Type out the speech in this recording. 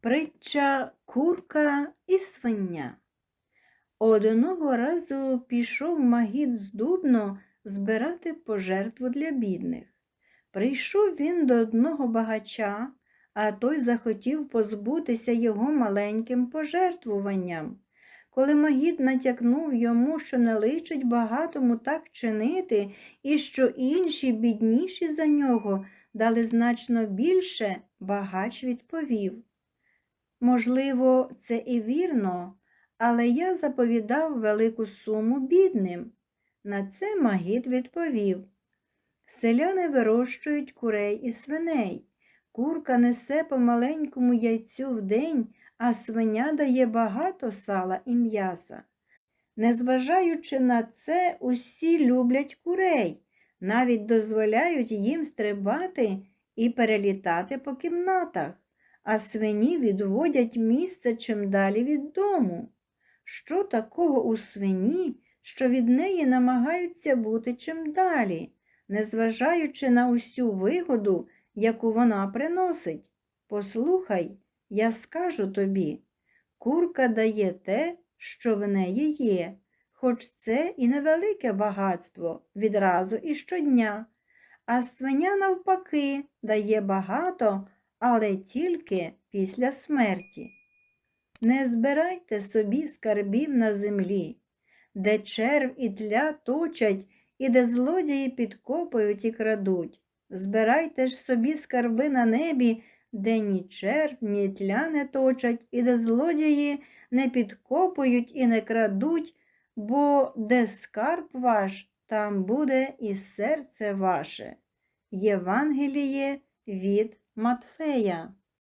Притча курка і свиня. Одного разу пішов магіт з Дубно збирати пожертву для бідних. Прийшов він до одного багача, а той захотів позбутися його маленьким пожертвуванням. Коли магіт натякнув йому, що не личить багатому так чинити, і що інші, бідніші за нього, дали значно більше, багач відповів. Можливо, це і вірно, але я заповідав велику суму бідним. На це Магіт відповів. Селяни вирощують курей і свиней. Курка несе по маленькому яйцю в день, а свиня дає багато сала і м'яса. Незважаючи на це, усі люблять курей, навіть дозволяють їм стрибати і перелітати по кімнатах, а свині відводять місце чим далі від дому. Що такого у свині, що від неї намагаються бути чим далі, незважаючи на усю вигоду, яку вона приносить? Послухай, я скажу тобі, курка дає те, що в неї є, хоч це і невелике багатство відразу і щодня, а свиня, навпаки, дає багато, але тільки після смерті. Не збирайте собі скарбів на землі, де черв і тля точать, і де злодії підкопують і крадуть. Збирайте ж собі скарби на небі, де ні черв, ні тля не точать, і де злодії не підкопують і не крадуть, бо де скарб ваш, там буде і серце ваше. Євангеліє від Матфея.